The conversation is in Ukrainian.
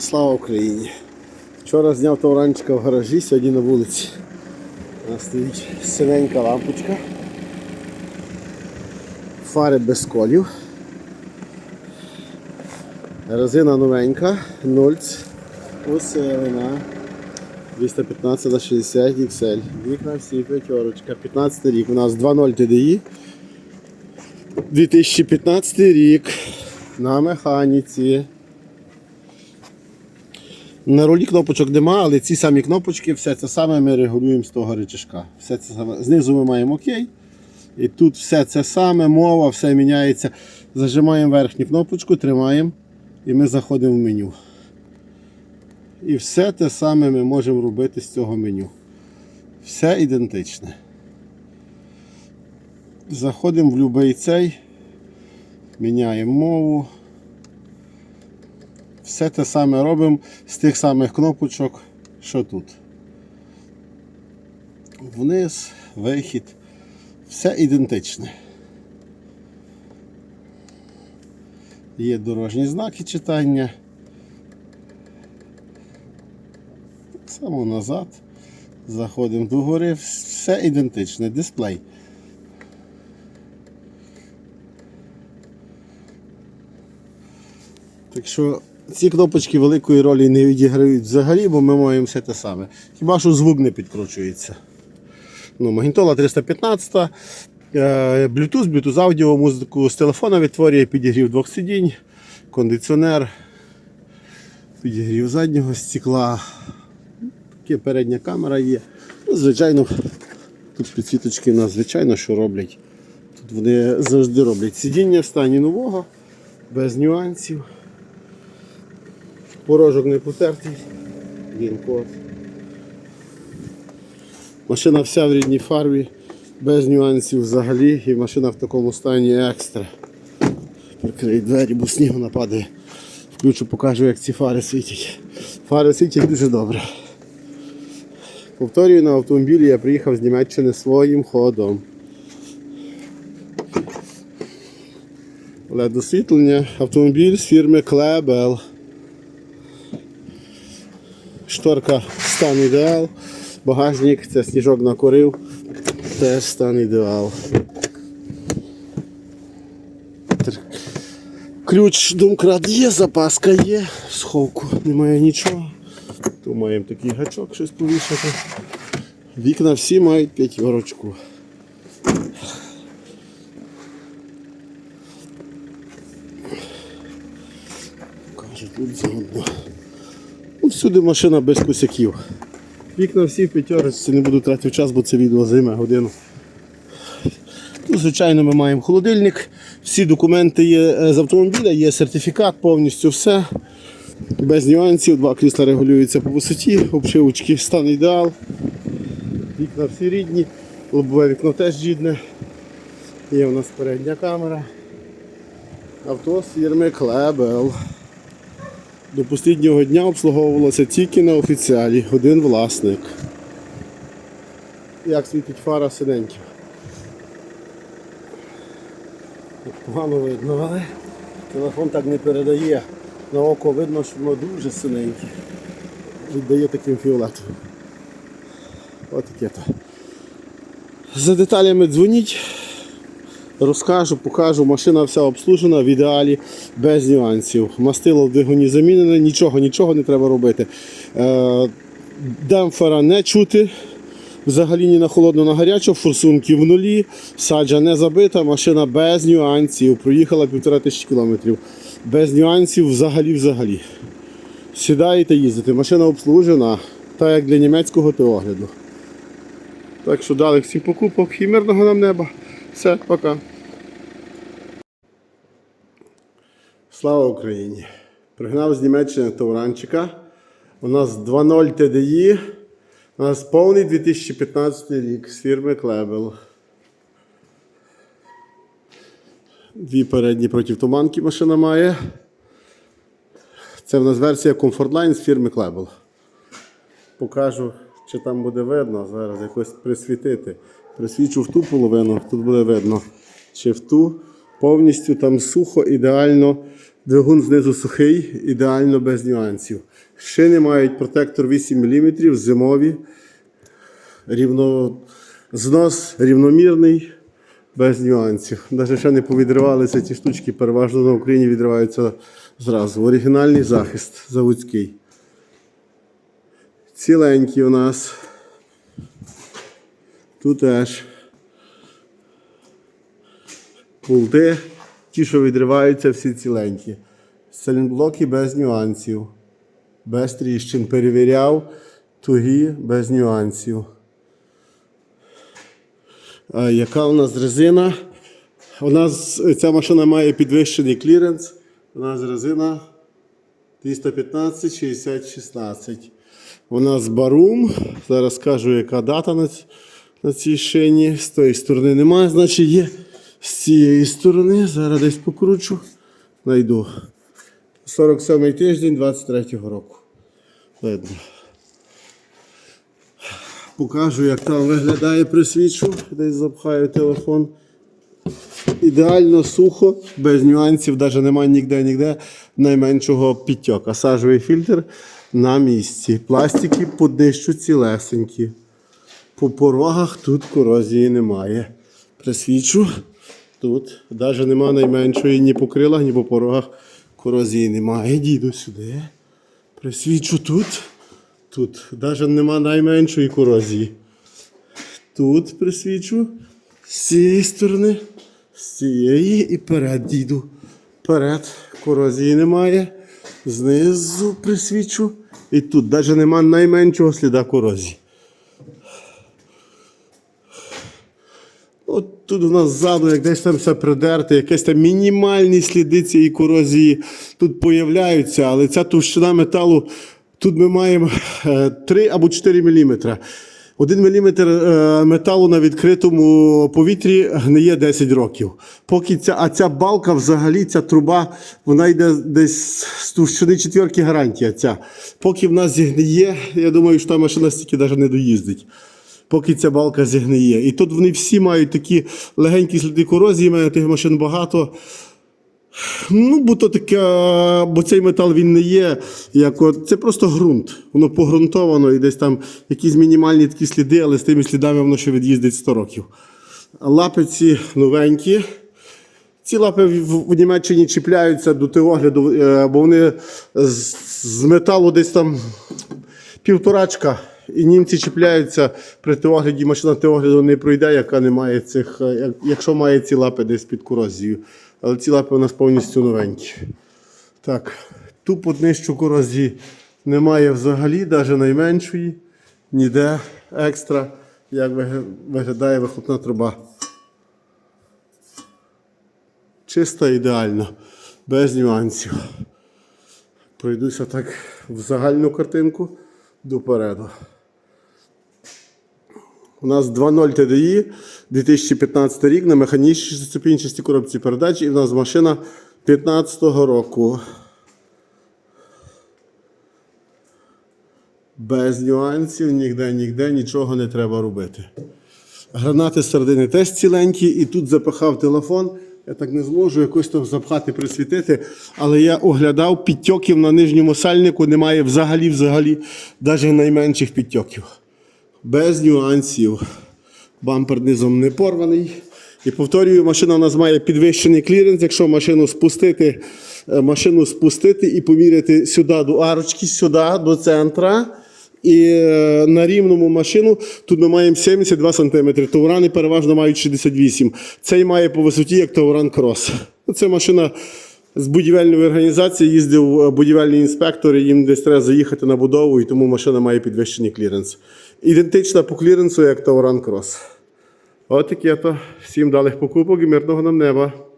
Слава Україні! Вчора зняв товаранчика в гаражі, сьогодні на вулиці. У нас стоїть синенька лампочка. Фари без колів. Резина новенька, нольц, усилена. 215 на 60 XL. Вікна всі п'ятерочка. 15 рік. У нас 2.0 TDI. 2015 рік. На механіці. На рулі кнопочок нема, але ці самі кнопочки, все це саме ми регулюємо з того рычажка. Все це саме. Знизу ми маємо ОК. І тут все це саме, мова, все міняється. Зажимаємо верхню кнопочку, тримаємо і ми заходимо в меню. І все те саме ми можемо робити з цього меню. Все ідентичне. Заходимо в будь-який цей, міняємо мову. Все те саме робимо з тих самих кнопочок, що тут. Вниз, вихід. Все ідентичне. Є дорожні знаки читання. Само назад. Заходимо до гори. Все ідентичне. Дисплей. Так що ці кнопочки великої ролі не відіграють взагалі, бо ми маємо все те саме. Хіба що звук не підкручується. Ну, Магнітола 315, е, Bluetooth, Bluetooth аудіо, музику з телефона відтворює, підігрів двох сидінь, кондиціонер, підігрів заднього стекла. Таке передня камера є. Ну, звичайно, тут підсвіточки нас, звичайно, що роблять. Тут вони завжди роблять сидіння в стані нового, без нюансів. Порожок не потертий, він код. Машина вся в рідній фарбі, без нюансів взагалі, і машина в такому стані екстра. Прикрию двері, бо снігу нападає. Включу, покажу, як ці фари світять. Фари світять дуже добре. Повторюю, на автомобілі я приїхав з Німеччини своїм ходом. LED освітлення, автомобіль з фірми Клебел. Шторка стан ідеал. Багажник, це сніжок накурив. Теж стан ідеал. Ключ домкрат є, запаска є, сховку немає нічого. Тут маємо такий гачок, щось повішати. Вікна всі мають п'ятірочку. Покажу тут заодно. Всюди машина без косяків. Вікна всі в п'ятерочці, не буду тратити час, бо це відео займе годину. Ну, звичайно, ми маємо холодильник, всі документи є е, з автомобіля, є сертифікат, повністю все. Без нюансів, два крісла регулюються по висоті, обшивочки стан ідеал. Вікна всі рідні, лобове вікно теж рідне. Є у нас передня камера. Авто фірми Клебел. До останнього дня обслуговувалося тільки на офіціалі, один власник. Як світить фара синеньків. Погано видно, але телефон так не передає. На око видно, що воно дуже синеньке. Віддає таким фіолетовим. Ось таке то. За деталями дзвоніть, розкажу, покажу. Машина вся обслужена в ідеалі, без нюансів. Мастило в двигуні замінене, нічого, нічого не треба робити. Е, демпфера не чути. Взагалі ні на холодно, на гарячу, форсунки в нулі, саджа не забита, машина без нюансів. Проїхала півтора тисячі кілометрів. Без нюансів взагалі взагалі. Сідаєте, їздите, машина обслужена, так як для німецького огляду. Так що дали всім покупок і мирного нам неба. Все, пока. Слава Україні! Пригнав з Німеччини Тауранчика. У нас 2.0 TDI. У нас повний 2015 рік з фірми Клебел. Дві передні протитуманки машина має. Це в нас версія Comfortline з фірми Клебел. Покажу, чи там буде видно. Зараз якось присвітити. Присвічу в ту половину, тут буде видно. Чи в ту повністю там сухо, ідеально Двигун знизу сухий, ідеально без нюансів. Шини мають протектор 8 мм, зимові, рівно, знос рівномірний, без нюансів. Навіть ще не повідривалися ці штучки, переважно на Україні відриваються зразу. Оригінальний захист заводський. Ціленький у нас. Тут теж. Пулти, ті, що відриваються, всі ціленькі. Селінблоки без нюансів. Без тріщин. Перевіряв. Тугі без нюансів. А яка у нас резина? У нас ця машина має підвищений кліренс. У нас резина 215 60 16. У нас барум. Зараз скажу, яка дата на цій шині. З тої сторони немає, значить є. З цієї сторони. Зараз десь покручу. Найду. 47 тиждень 23-го року. Видно. Покажу, як там виглядає присвічу. Десь запхаю телефон. Ідеально сухо, без нюансів, навіть немає ніде ніде найменшого підтьока. Сажовий фільтр на місці. Пластики по днищу цілесенькі. По порогах тут корозії немає. Присвічу. Тут навіть немає найменшої ні по крилах, ні по порогах корозії немає. Діду сюди. Присвічу тут. Тут навіть нема найменшої корозії. Тут присвічу. З цієї сторони, з цієї і перед діду. Перед корозії немає. Знизу присвічу. І тут навіть нема найменшого сліда корозії. От тут у нас ззаду, як десь там все придерте, якісь там мінімальні сліди цієї корозії тут появляються, але ця товщина металу, тут ми маємо е, 3 або 4 мм. Один міліметр е, металу на відкритому повітрі гниє 10 років. Поки ця, а ця балка, взагалі, ця труба, вона йде десь з товщини четвірки гарантія. Ця. Поки в нас зігниє, я думаю, що та машина стільки навіть не доїздить поки ця балка зігниє. І тут вони всі мають такі легенькі сліди корозії, мене тих машин багато. Ну, бо то таке, бо цей метал він не є. Як от, це просто ґрунт. Воно погрунтовано і десь там якісь мінімальні такі сліди, але з тими слідами воно ще від'їздить 100 років. Лапи ці новенькі. Ці лапи в, Німеччині чіпляються до теогляду, е, бо вони з металу десь там півторачка. І німці чіпляються при теогляді, машина теогляду не пройде, яка не має цих, е, як- якщо має ці лапи десь під корозією. Але ці лапи у нас повністю новенькі. Так, тупо днищу корозії немає взагалі, навіть найменшої, ніде екстра, як виглядає вихлопна труба. Чисто ідеально, без нюансів. Пройдуся так в загальну картинку допереду. У нас 2.0 TDI 2015 рік на механічній шестиступінчастій коробці передач, і в нас машина 15-го року. Без нюансів, ніде, ніде нічого не треба робити. Гранати середини теж ціленькі, і тут запихав телефон. Я так не зможу якось там запхати, присвітити. Але я оглядав підтьоків на нижньому сальнику, немає взагалі, взагалі, навіть найменших підтьоків. Без нюансів. Бампер низом не порваний. І повторюю, машина у нас має підвищений кліренс. Якщо машину спустити, е, машину спустити і поміряти сюди до арочки, сюди до центра. І е, на рівному машину тут ми маємо 72 см. Таурани переважно мають 68 Цей має по висоті як Тауран Крос. Це машина з будівельної організації. Їздив е, будівельний інспектор, і їм десь треба заїхати на будову, і тому машина має підвищений кліренс. Ідентична по кліренсу, як Тауран Крос. От таке то. Всім далих покупок і мирного нам неба.